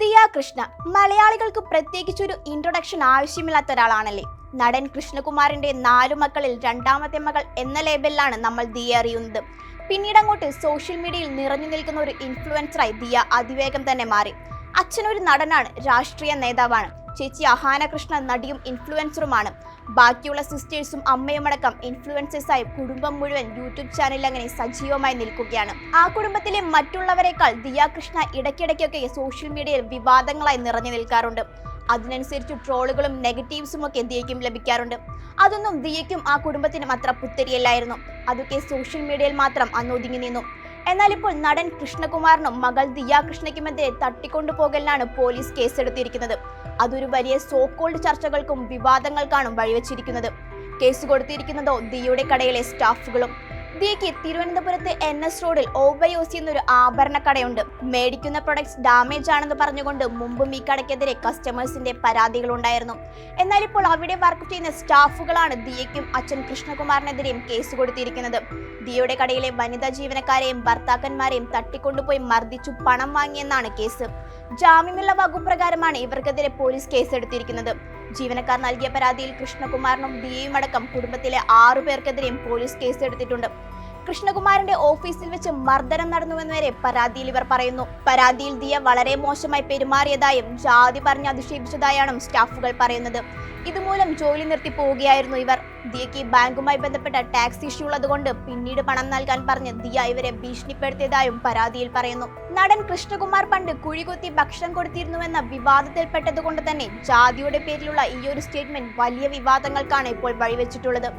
ദിയ കൃഷ്ണ. മലയാളികൾക്ക് പ്രത്യേകിച്ച് ഒരു ഇൻട്രൊഡക്ഷൻ ആവശ്യമില്ലാത്ത ഒരാളാണല്ലേ? നടൻ കൃഷ്ണകുമാറിന്റെ നാലു മക്കളിൽ രണ്ടാമത്തെ മകൾ എന്ന ലേബലിലാണ് നമ്മൾ ദിയ അറിയുന്നത്. പിന്നീട് അങ്ങോട്ട് സോഷ്യൽ മീഡിയയിൽ നിറഞ്ഞു നിൽക്കുന്ന ഒരു ഇൻഫ്ലുവൻസറായി ദിയ അതിവേഗം തന്നെ മാറി. അച്ഛനൊരു നടനാണ് രാഷ്ട്രീയ നേതാവാണ്. ചേച്ചി അഹാന കൃഷ്ണ നടിയും ഇൻഫ്ലുവൻസറുമാണ് ബാക്കിയുള്ള സിസ്റ്റേഴ്സും അമ്മയുമടക്കം ഇൻഫ്ലുവൻസേഴ്സായി കുടുംബം മുഴുവൻ യൂട്യൂബ് ചാനലിൽ അങ്ങനെ സജീവമായി നിൽക്കുകയാണ്. ആ കുടുംബത്തിലെ മറ്റുള്ളവരെക്കാൾ ദിയാകൃഷ്ണ ഇടയ്ക്കിടയ്ക്കൊക്കെ സോഷ്യൽ മീഡിയയിൽ വിവാദങ്ങളായി നിറഞ്ഞു നിൽക്കാറുണ്ട്. അതിനനുസരിച്ച് ട്രോളുകളും നെഗറ്റീവ്സും ഒക്കെ ദിയയ്ക്കും ലഭിക്കാറുണ്ട്. അതൊന്നും ദിയയ്ക്കും ആ കുടുംബത്തിനും അത്ര പുത്തരിയല്ലായിരുന്നു. അതൊക്കെ സോഷ്യൽ മീഡിയയിൽ മാത്രം അന്നൊതുങ്ങി നിന്നു. എന്നാൽ ഇപ്പോൾ നടൻ കൃഷ്ണകുമാറിനും മകൾ ദിയാകൃഷ്ണയ്ക്കുമെതിരെ തട്ടിക്കൊണ്ടുപോകലിനാണ് പോലീസ് കേസെടുത്തിരിക്കുന്നത്. അതൊരു വലിയ സോക്കോൾഡ് ചർച്ചകൾക്കും വിവാദങ്ങൾക്കാണ് വഴിവെച്ചിരിക്കുന്നത്. കേസ് കൊടുത്തിരിക്കുന്നതോ ദിയുടെ കടയിലെ സ്റ്റാഫുകളും ദിയയ്ക്ക് തിരുവനന്തപുരത്ത് എൻ എസ് റോഡിൽ ഓബയോസി എന്നൊരു ആഭരണ കടയുണ്ട്. മേടിക്കുന്ന പ്രൊഡക്ട്സ് ഡാമേജ് ആണെന്ന് പറഞ്ഞുകൊണ്ട് മുമ്പും ഈ കടയ്ക്കെതിരെ കസ്റ്റമേഴ്സിന്റെ പരാതികൾ ഉണ്ടായിരുന്നു എന്നാൽ ഇപ്പോൾ അവിടെ വർക്ക് ചെയ്യുന്ന സ്റ്റാഫുകളാണ് ദിയയ്ക്കും അച്ഛൻ കൃഷ്ണകുമാറിനെതിരെയും കേസ് കൊടുത്തിരിക്കുന്നത്. ദിയയുടെ കടയിലെ വനിതാ ജീവനക്കാരെയും ഭർത്താക്കന്മാരെയും തട്ടിക്കൊണ്ടുപോയി മർദ്ദിച്ചു പണം വാങ്ങിയെന്നാണ് കേസ് ജാമ്യമുള്ള വകുപ്രകാരമാണ് ഇവർക്കെതിരെ പോലീസ് കേസെടുത്തിരിക്കുന്നത് ജീവനക്കാർ നൽകിയ പരാതിയിൽ കൃഷ്ണകുമാറിനും ദിയയും അടക്കം കുടുംബത്തിലെ ആറുപേർക്കെതിരെയും പോലീസ് കേസെടുത്തിട്ടുണ്ട്. കൃഷ്ണകുമാറിന്റെ ഓഫീസിൽ വെച്ച് മർദ്ദനം നടന്നുവെന്ന് വരെ പരാതിയിൽ ഇവർ പറയുന്നു. പരാതിയിൽ ദിയ വളരെ മോശമായി പെരുമാറിയതായും ജാതി പറഞ്ഞ് അധിക്ഷേപിച്ചതായാണ് സ്റ്റാഫുകൾ പറയുന്നത്. ഇതുമൂലം ജോലി നിർത്തി പോവുകയായിരുന്നു ഇവർ. ദിയയ്ക്ക് ബാങ്കുമായി ബന്ധപ്പെട്ട ടാക്സ് ഇഷ്യൂ ഉള്ളതുകൊണ്ട് പിന്നീട് പണം നൽകാൻ പറഞ്ഞ് ദിയ ഇവരെ ഭീഷണിപ്പെടുത്തിയതായും പരാതിയിൽ പറയുന്നു. നടൻ കൃഷ്ണകുമാർ പണ്ട് കുഴികുത്തി ഭക്ഷണം കൊടുത്തിരുന്നുവെന്ന വിവാദത്തിൽപ്പെട്ടതുകൊണ്ട് തന്നെ ജാതിയുടെ പേരിലുള്ള ഈ ഒരു സ്റ്റേറ്റ്മെന്റ് വലിയ വിവാദങ്ങൾക്കാണ് ഇപ്പോൾ വഴിവെച്ചിട്ടുള്ളത്.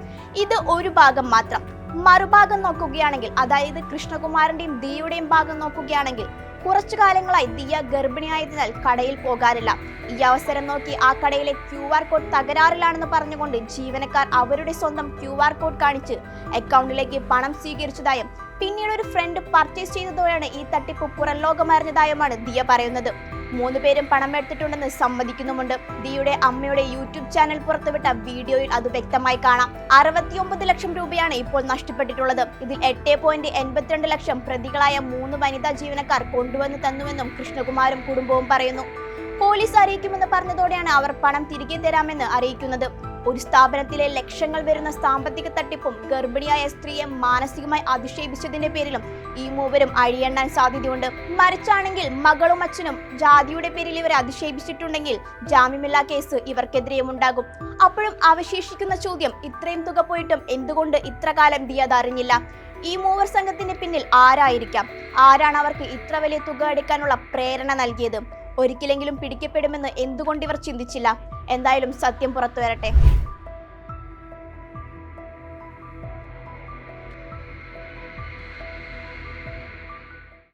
ഇത് ഒരു ഭാഗം മാത്രം. മറുഭാഗം നോക്കുകയാണെങ്കിൽ അതായത് കൃഷ്ണകുമാരന്റെയും ദിയുടെയും ഭാഗം നോക്കുകയാണെങ്കിൽ കുറച്ചു കാലങ്ങളായി ദിയ ഗർഭിണിയായതിനാൽ കടയിൽ പോകാറില്ല. ഈ അവസരം നോക്കി ആ കടയിലെ ക്യു ആർ കോഡ് തകരാറിലാണെന്ന് പറഞ്ഞുകൊണ്ട് ജീവനക്കാർ അവരുടെ സ്വന്തം ക്യു ആർ കോഡ് കാണിച്ച് അക്കൗണ്ടിലേക്ക് പണം സ്വീകരിച്ചതായും പിന്നീട് ഒരു ഫ്രണ്ട് പർച്ചേസ് ചെയ്തതോടെയാണ് ഈ തട്ടിപ്പ് പുറം ലോകമറിഞ്ഞതായുമാണ് ദിയ പറയുന്നത്. മൂന്ന് പേരും പണം എടുത്തിട്ടുണ്ടെന്ന് സമ്മതിക്കുന്നുമുണ്ട്. ദിയുടെ അമ്മയുടെ യൂട്യൂബ് ചാനൽ പുറത്തുവിട്ട വീഡിയോയിൽ അത് വ്യക്തമായി കാണാം. അറുപത്തിയൊമ്പത് ലക്ഷം രൂപയാണ് ഇപ്പോൾ നഷ്ടപ്പെട്ടിട്ടുള്ളത്. ഇതിൽ എട്ട് പോയിന്റ് എൺപത്തിരണ്ട് ലക്ഷം പ്രതികളായ മൂന്ന് വനിതാ ജീവനക്കാർ കൊണ്ടുവന്ന് തന്നുവെന്നും കൃഷ്ണകുമാരും കുടുംബവും പറയുന്നു. പോലീസ് അറിയിക്കുമെന്ന് പറഞ്ഞതോടെയാണ് അവർ പണം തിരികെ തരാമെന്ന് അറിയിക്കുന്നത്. ഒരു സ്ഥാപനത്തിലെ ലക്ഷങ്ങൾ വരുന്ന സാമ്പത്തിക തട്ടിപ്പും ഗർഭിണിയായ സ്ത്രീയെ മാനസികമായി അധിക്ഷേപിച്ചതിന്റെ പേരിലും ഈ മൂവരും അഴിയെണ്ണാൻ സാധ്യതയുണ്ട്. മരിച്ചാണെങ്കിൽ മകളും അച്ഛനും ജാതിയുടെ പേരിൽ ഇവരെ അധിക്ഷേപിച്ചിട്ടുണ്ടെങ്കിൽ ജാമ്യമില്ലാ കേസ് ഇവർക്കെതിരെയും ഉണ്ടാകും. അപ്പോഴും അവശേഷിക്കുന്ന ചോദ്യം ഇത്രയും തുക പോയിട്ടും എന്തുകൊണ്ട് ഇത്ര കാലം ദിയ അതറിഞ്ഞില്ല? ഈ മൂവർ സംഘത്തിന് പിന്നിൽ ആരായിരിക്കാം? ആരാണ് അവർക്ക് ഇത്ര വലിയ തുക എടുക്കാനുള്ള പ്രേരണ നൽകിയത്? ഒരിക്കലെങ്കിലും പിടിക്കപ്പെടുമെന്ന് എന്തുകൊണ്ട് ഇവർ ചിന്തിച്ചില്ല? എന്തായാലും സത്യം പുറത്തു വരട്ടെ